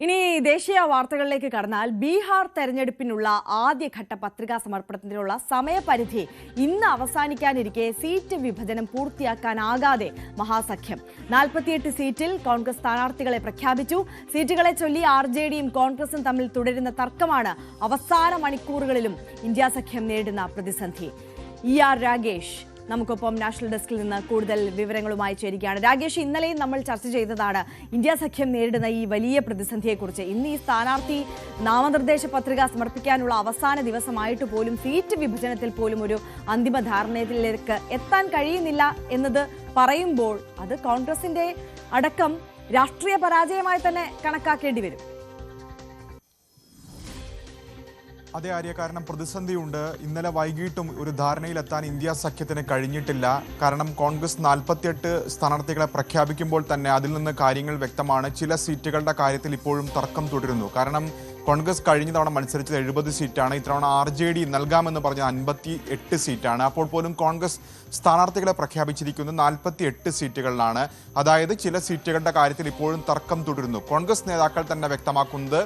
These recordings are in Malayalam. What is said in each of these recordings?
ഇനി ദേശീയ വാർത്തകളിലേക്ക് കടന്നാൽ ബീഹാർ തെരഞ്ഞെടുപ്പിനുള്ള ആദ്യഘട്ട പത്രികാ സമർപ്പണത്തിനുള്ള സമയപരിധി ഇന്ന് അവസാനിക്കാനിരിക്കെ സീറ്റ് വിഭജനം പൂർത്തിയാക്കാനാകാതെ മഹാസഖ്യം. നാൽപ്പത്തിയെട്ട് സീറ്റിൽ കോൺഗ്രസ് സ്ഥാനാർത്ഥികളെ പ്രഖ്യാപിച്ചു. സീറ്റുകളെ ചൊല്ലി ആർ ജെ ഡിയും കോൺഗ്രസും തമ്മിൽ തുടരുന്ന തർക്കമാണ് അവസാന മണിക്കൂറുകളിലും ഇന്ത്യ സഖ്യം നേരിടുന്ന പ്രതിസന്ധി. ഇ ആർ രാഗേഷ് നമുക്കൊപ്പം നാഷണൽ ഡെസ്കിൽ നിന്ന് കൂടുതൽ വിവരങ്ങളുമായി ചേരുകയാണ്. രാകേഷ് ഇന്നലെയും നമ്മൾ ചർച്ച ചെയ്തതാണ് ഇന്ത്യ സഖ്യം നേരിടുന്ന ഈ വലിയ പ്രതിസന്ധിയെക്കുറിച്ച്. ഇന്ന് ഈ സ്ഥാനാർത്ഥി നാമനിർദ്ദേശ പത്രിക സമർപ്പിക്കാനുള്ള അവസാന ദിവസമായിട്ട് പോലും സീറ്റ് വിഭജനത്തിൽ പോലും ഒരു അന്തിമ ധാരണയിലേക്ക് എത്താൻ കഴിയുന്നില്ല എന്നത് പറയുമ്പോൾ അത് കോൺഗ്രസിന്റെ അടക്കം രാഷ്ട്രീയ പരാജയമായി തന്നെ കണക്കാക്കേണ്ടി വരും. അതേ ആര്യ കാരണം പ്രതിസന്ധിയുണ്ട്. ഇന്നലെ വൈകിട്ടും ഒരു ധാരണയിലെത്താൻ ഇന്ത്യ സഖ്യത്തിന് കഴിഞ്ഞിട്ടില്ല. കാരണം കോൺഗ്രസ് നാൽപ്പത്തിയെട്ട് സ്ഥാനാർത്ഥികളെ പ്രഖ്യാപിക്കുമ്പോൾ തന്നെ അതിൽ നിന്ന് കാര്യങ്ങൾ വ്യക്തമാണ്. ചില സീറ്റുകളുടെ കാര്യത്തിൽ ഇപ്പോഴും തർക്കം തുടരുന്നു. കാരണം കോൺഗ്രസ് കഴിഞ്ഞ തവണ മത്സരിച്ചത് എഴുപത് സീറ്റാണ്. ഇത്തവണ ആർ ജെ ഡി നൽകാമെന്ന് പറഞ്ഞ അൻപത്തി എട്ട് സീറ്റാണ്. അപ്പോൾ പോലും കോൺഗ്രസ് സ്ഥാനാർത്ഥികളെ പ്രഖ്യാപിച്ചിരിക്കുന്നത് നാൽപ്പത്തി എട്ട് സീറ്റുകളിലാണ്. അതായത് ചില സീറ്റുകളുടെ കാര്യത്തിൽ ഇപ്പോഴും തർക്കം തുടരുന്നു. കോൺഗ്രസ് നേതാക്കൾ തന്നെ വ്യക്തമാക്കുന്നത്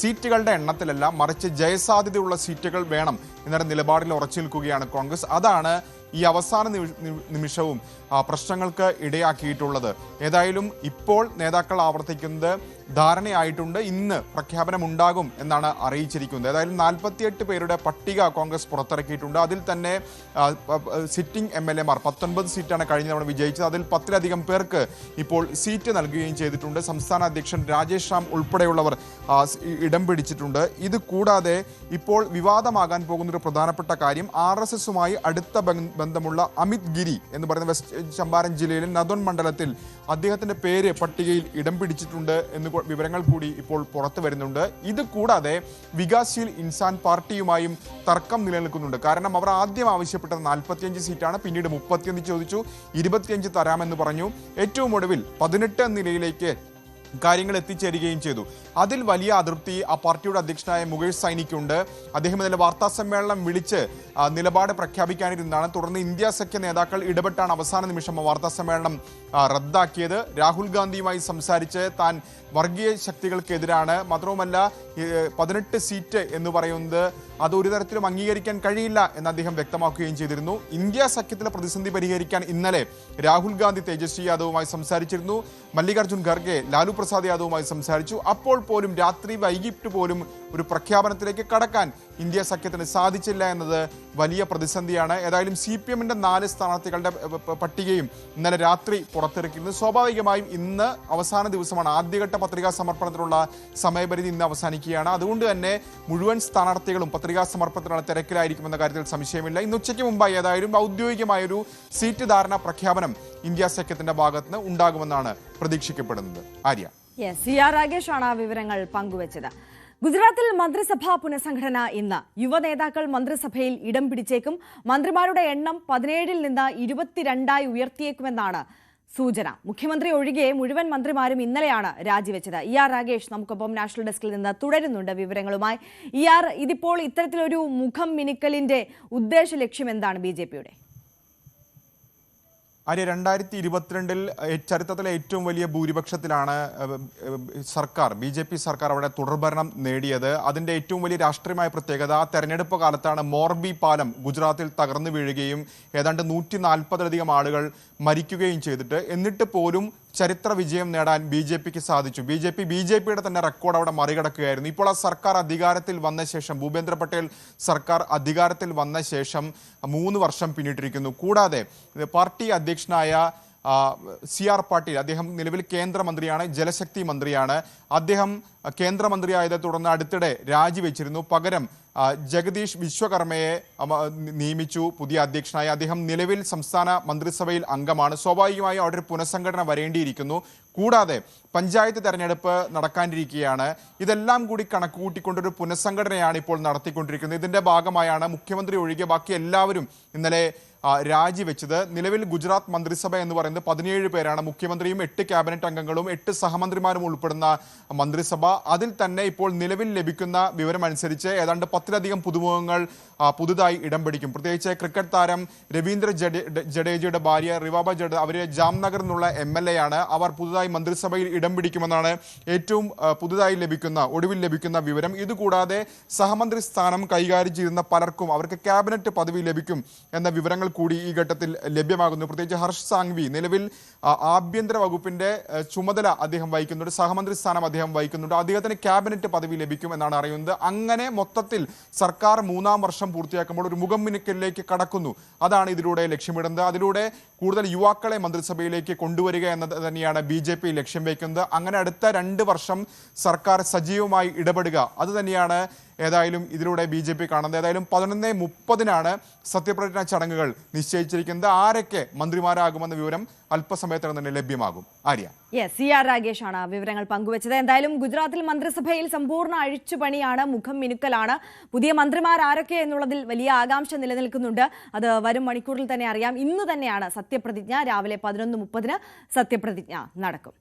സീറ്റുകളുടെ എണ്ണത്തിലല്ല മറിച്ച് ജയസാധ്യതയുള്ള സീറ്റുകൾ വേണം. എന്നൊരു നിലപാടിൽ ഉറച്ചു നിൽക്കുകയാണ് കോൺഗ്രസ്. അതാണ് ഈ അവസാന നിമി- നിമി- നിമിഷവും പ്രശ്നങ്ങൾക്ക് ഇടയാക്കിയിട്ടുള്ളത്. ഏതായാലും ഇപ്പോൾ നേതാക്കൾ ആവർത്തിക്കുന്നത് ധാരണയായിട്ടുണ്ട്. ഇന്ന് പ്രഖ്യാപനം ഉണ്ടാകും എന്നാണ് അറിയിച്ചിരിക്കുന്നത്. ഏതായാലും നാൽപ്പത്തിയെട്ട് പേരുടെ പട്ടിക കോൺഗ്രസ് പുറത്തിറക്കിയിട്ടുണ്ട്. അതിൽ തന്നെ സിറ്റിംഗ് എം എൽ എമാർ പത്തൊൻപത് സീറ്റാണ് കഴിഞ്ഞ തവണ വിജയിച്ചത്. അതിൽ പത്തിലധികം പേർക്ക് ഇപ്പോൾ സീറ്റ് നൽകുകയും ചെയ്തിട്ടുണ്ട്. സംസ്ഥാന അധ്യക്ഷൻ രാജേഷ് റാം ഉൾപ്പെടെയുള്ളവർ ഇടം പിടിച്ചിട്ടുണ്ട്. ഇത് കൂടാതെ ഇപ്പോൾ വിവാദമാകാൻ പോകുന്ന ഒരു പ്രധാനപ്പെട്ട കാര്യം ആർ എസ് എസുമായി അടുത്ത ബന്ധമുള്ള അമിത് ഗിരി എന്ന് പറയുന്ന വെസ്റ്റ് ചമ്പാരൻ ജില്ലയിലെ നദോൺ മണ്ഡലത്തിൽ അദ്ദേഹത്തിന്റെ പേര് പട്ടികയിൽ ഇടം പിടിച്ചിട്ടുണ്ട് എന്ന് വിവരങ്ങൾ കൂടി ഇപ്പോൾ പുറത്തു വരുന്നുണ്ട്. ഇത് കൂടാതെ വികാസ്ശീൽ ഇൻസാൻ പാർട്ടിയുമായും തർക്കം നിലനിൽക്കുന്നുണ്ട്. കാരണം അവർ ആദ്യം ആവശ്യപ്പെട്ടത് നാൽപ്പത്തിയഞ്ച് സീറ്റാണ് പിന്നീട് മുപ്പത്തിയൊന്ന് ചോദിച്ചു ഇരുപത്തിയഞ്ച് തരാമെന്ന് പറഞ്ഞു. ഏറ്റവും ഒടുവിൽ പതിനെട്ട് നിലയിലേക്ക് കാര്യങ്ങൾ എത്തിച്ചേരുകയും ചെയ്തു. അതിൽ വലിയ അതൃപ്തി ആ പാർട്ടിയുടെ അധ്യക്ഷനായ മുകേഷ് സൈനിക്കുണ്ട്. അദ്ദേഹം ഇന്നലെ വാർത്താ സമ്മേളനം വിളിച്ച് നിലപാട് പ്രഖ്യാപിക്കാനിരുന്നതാണ്. തുടർന്ന് ഇന്ത്യ സഖ്യ നേതാക്കൾ ഇടപെട്ടാണ് അവസാന നിമിഷം വാർത്താ സമ്മേളനം റദ്ദാക്കിയത്. രാഹുൽ ഗാന്ധിയുമായി സംസാരിച്ച് താൻ വർഗീയ ശക്തികൾക്കെതിരാണ്. മാത്രവുമല്ല പതിനെട്ട് സീറ്റ് എന്ന് പറയുന്നത് അത് ഒരു തരത്തിലും അംഗീകരിക്കാൻ കഴിയില്ല എന്ന് അദ്ദേഹം വ്യക്തമാക്കുകയും ചെയ്തിരുന്നു. ഇന്ത്യ സഖ്യത്തിലെ പ്രതിസന്ധി പരിഹരിക്കാൻ ഇന്നലെ രാഹുൽ ഗാന്ധി തേജസ്വി യാദവുമായി സംസാരിച്ചിരുന്നു. മല്ലികാർജുൻ ഖർഗെ ലാലു പ്രസാദ് യാദവുമായി സംസാരിച്ചു. അപ്പോൾ പോലും രാത്രി വൈകിട്ട് പോലും ഒരു പ്രഖ്യാപനത്തിലേക്ക് കടക്കാൻ ഇന്ത്യ സഖ്യത്തിന് സാധിച്ചില്ല എന്നത് വലിയ പ്രതിസന്ധിയാണ്. ഏതായാലും സി പി എമ്മിന്റെ നാല് സ്ഥാനാർത്ഥികളുടെ പട്ടികയും ഇന്നലെ രാത്രി പുറത്തിറക്കിയിരുന്നു. സ്വാഭാവികമായും ഇന്ന് അവസാന ദിവസമാണ് ആദ്യഘട്ട പത്രികാ സമർപ്പണത്തിനുള്ള സമയപരിധി ഇന്ന് അവസാനിക്കുകയാണ്. അതുകൊണ്ട് തന്നെ മുഴുവൻ സ്ഥാനാർത്ഥികളും പത്രികാ സമർപ്പണത്തിനുള്ള തിരക്കിലായിരിക്കുമെന്ന കാര്യത്തിൽ സംശയമില്ല. ഇന്ന് ഉച്ചയ്ക്ക് മുമ്പായി ഏതായാലും ഔദ്യോഗികമായൊരു സീറ്റ് ധാരണ പ്രഖ്യാപനം ഇന്ത്യ സഖ്യത്തിന്റെ ഭാഗത്തുനിന്ന് ഉണ്ടാകുമെന്നാണ് പ്രതീക്ഷിക്കപ്പെടുന്നത്. ആര്യ. സി ആർ രാഗേഷ് ആണ് ആ വിവരങ്ങൾ പങ്കുവച്ചത്. ഗുജറാത്തിൽ മന്ത്രിസഭാ പുനഃസംഘടന ഇന്ന്. യുവനേതാക്കൾ മന്ത്രിസഭയിൽ ഇടം പിടിച്ചേക്കും. മന്ത്രിമാരുടെ എണ്ണം പതിനേഴിൽ നിന്ന് ഇരുപത്തിരണ്ടായി ഉയർത്തിയേക്കുമെന്നാണ് സൂചന. മുഖ്യമന്ത്രി ഒഴികെ മുഴുവൻ മന്ത്രിമാരും ഇന്നലെയാണ് രാജിവെച്ചത്. ഇ ആർ രാഗേഷ് നമുക്കൊപ്പം നാഷണൽ ഡെസ്കിൽ നിന്ന് തുടരുന്നുണ്ട് വിവരങ്ങളുമായി. ഇ ആർ ഇതിപ്പോൾ ഇത്തരത്തിലൊരു മുഖം മിനുക്കലിന്റെ ഉദ്ദേശ ലക്ഷ്യം എന്താണ് ബി ജെ പിയുടെ? ആര്യ രണ്ടായിരത്തി ഇരുപത്തിരണ്ടിൽ ചരിത്രത്തിലെ ഏറ്റവും വലിയ ഭൂരിപക്ഷത്തിലാണ് സർക്കാർ ബി ജെ പി സർക്കാർ അവിടെ തുടർഭരണം നേടിയത്. അതിന്റെ ഏറ്റവും വലിയ രാഷ്ട്രീയമായ പ്രത്യേകത ആ തെരഞ്ഞെടുപ്പ് കാലത്താണ് മോർബി പാലം ഗുജറാത്തിൽ തകർന്നു വീഴുകയും ഏതാണ്ട് നൂറ്റി നാൽപ്പതിലധികം ആളുകൾ മരിക്കുകയും ചെയ്തിട്ട്. എന്നിട്ട് പോലും ചരിത്ര വിജയം നേടാൻ ബി ജെ പിക്ക് സാധിച്ചു. B J P B J പിയുടെ തന്നെ റെക്കോർഡ് അവിടെ മറികടക്കുകയായിരുന്നു. ഇപ്പോൾ ആ സർക്കാർ അധികാരത്തിൽ വന്ന ശേഷം ഭൂപേന്ദ്ര പട്ടേൽ സർക്കാർ അധികാരത്തിൽ വന്ന ശേഷം മൂന്ന് വർഷം പിന്നിട്ടിരിക്കുന്നു. കൂടാതെ പാർട്ടി അധ്യക്ഷനായ സി ആർ പാട്ടീൽ അദ്ദേഹം നിലവിൽ കേന്ദ്രമന്ത്രിയാണ് ജലശക്തി മന്ത്രിയാണ്. അദ്ദേഹം കേന്ദ്രമന്ത്രിയായതെ തുടർന്ന് അടുത്തിടെ രാജിവെച്ചിരുന്നു. പകരം ജഗദീഷ് വിശ്വകർമ്മയെ നിയമിച്ചു. പുതിയ അധ്യക്ഷനായി അദ്ദേഹം നിലവിൽ സംസ്ഥാന മന്ത്രിസഭയിൽ അംഗമാണ്. സ്വാഭാവികമായും അവിടെ ഒരു പുനഃസംഘടന വരേണ്ടിയിരിക്കുന്നു. കൂടാതെ പഞ്ചായത്ത് തെരഞ്ഞെടുപ്പ് നടക്കാനിരിക്കുകയാണ്. ഇതെല്ലാം കൂടി കണക്ക് കൂട്ടിക്കൊണ്ടൊരു പുനഃസംഘടനയാണ് ഇപ്പോൾ നടത്തിക്കൊണ്ടിരിക്കുന്നത്. ഇതിന്റെ ഭാഗമായാണ് മുഖ്യമന്ത്രി ഒഴികെ ബാക്കി എല്ലാവരും ഇന്നലെ രാജിവെച്ചത് നിലവിൽ ഗുജറാത്ത് മന്ത്രിസഭ എന്ന് പറയുന്നത് പതിനേഴ് പേരാണ്. മുഖ്യമന്ത്രിയും എട്ട് ക്യാബിനറ്റ് അംഗങ്ങളും എട്ട് സഹമന്ത്രിമാരും ഉൾപ്പെടുന്ന മന്ത്രിസഭ. അതിൽ തന്നെ ഇപ്പോൾ നിലവിൽ ലഭിക്കുന്ന വിവരം അനുസരിച്ച് ഏതാണ്ട് പത്തിലധികം പുതുമുഖങ്ങൾ പുതുതായി ഇടം പിടിക്കും. പ്രത്യേകിച്ച് ക്രിക്കറ്റ് താരം രവീന്ദ്ര ജഡേജയുടെ ഭാര്യ റിവാബ ജഡ അവർ ജാംനഗറിൽ നിന്നുള്ള എം എൽ എ ആണ്. അവർ പുതുതായി മന്ത്രിസഭയിൽ ഇടം പിടിക്കുമെന്നാണ് ഏറ്റവും പുതുതായി ലഭിക്കുന്ന ഒടുവിൽ ലഭിക്കുന്ന വിവരം. ഇതുകൂടാതെ സഹമന്ത്രി സ്ഥാനം കൈകാര്യം ചെയ്യുന്ന പലർക്കും അവർക്ക് ക്യാബിനറ്റ് പദവി ലഭിക്കും എന്ന വിവരങ്ങൾ കൂടി ഈ ഘട്ടത്തിൽ ലഭ്യമാകുന്നു. പ്രത്യേകിച്ച് ഹർഷ് സാങ്വി നിലവിൽ ആഭ്യന്തര വകുപ്പിന്റെ ചുമതല അദ്ദേഹം വഹിക്കുന്നുണ്ട്. സഹമന്ത്രി സ്ഥാനം അദ്ദേഹം വഹിക്കുന്നുണ്ട്. അദ്ദേഹത്തിന് ക്യാബിനറ്റ് പദവി ലഭിക്കും എന്നാണ് അറിയുന്നത്. അങ്ങനെ മൊത്തത്തിൽ സർക്കാർ മൂന്നാം വർഷം പൂർത്തിയാക്കുമ്പോൾ ഒരു മുഖം മിനുക്കലിലേക്ക് കടക്കുന്നു. അതാണ് ഇതിലൂടെ ലക്ഷ്യമിടുന്നത്. അതിലൂടെ കൂടുതൽ യുവാക്കളെ മന്ത്രിസഭയിലേക്ക് കൊണ്ടുവരിക എന്നത് തന്നെയാണ് ബി ജെ പി ലക്ഷ്യം വയ്ക്കുന്നത്. അങ്ങനെ അടുത്ത രണ്ട് വർഷം സർക്കാർ സജീവമായി ഇടപെടുക. അത് തന്നെയാണ് ഏതായാലും ഇതിലൂടെ ബി ജെ പി കാണുന്നത്. ഏതായാലും പതിനൊന്ന് മുപ്പതിനാണ് സത്യപ്രതിജ്ഞാ ചടങ്ങുകൾ നിശ്ചയിച്ചിരിക്കുന്നത്. ആരൊക്കെ മന്ത്രിമാരാകുമെന്ന വിവരം അല്പസമയത്തിനകം തന്നെ ലഭ്യമാകും. Arya? Yes C R Ragesh ആണ് വിവരങ്ങൾ പങ്കുവച്ചത്. എന്തായാലും ഗുജറാത്തിൽ മന്ത്രിസഭയിൽ സമ്പൂർണ അഴിച്ചുപണിയാണ് മുഖം മിനുക്കലാണ്. പുതിയ മന്ത്രിമാർ ആരൊക്കെ എന്നുള്ളതിൽ വലിയ ആകാംക്ഷ നിലനിൽക്കുന്നുണ്ട്. അത് വരും മണിക്കൂറിൽ തന്നെ അറിയാം. ഇന്ന് തന്നെയാണ് സത്യപ്രതിജ്ഞ. രാവിലെ പതിനൊന്ന് മുപ്പതിന് സത്യപ്രതിജ്ഞ നടക്കും.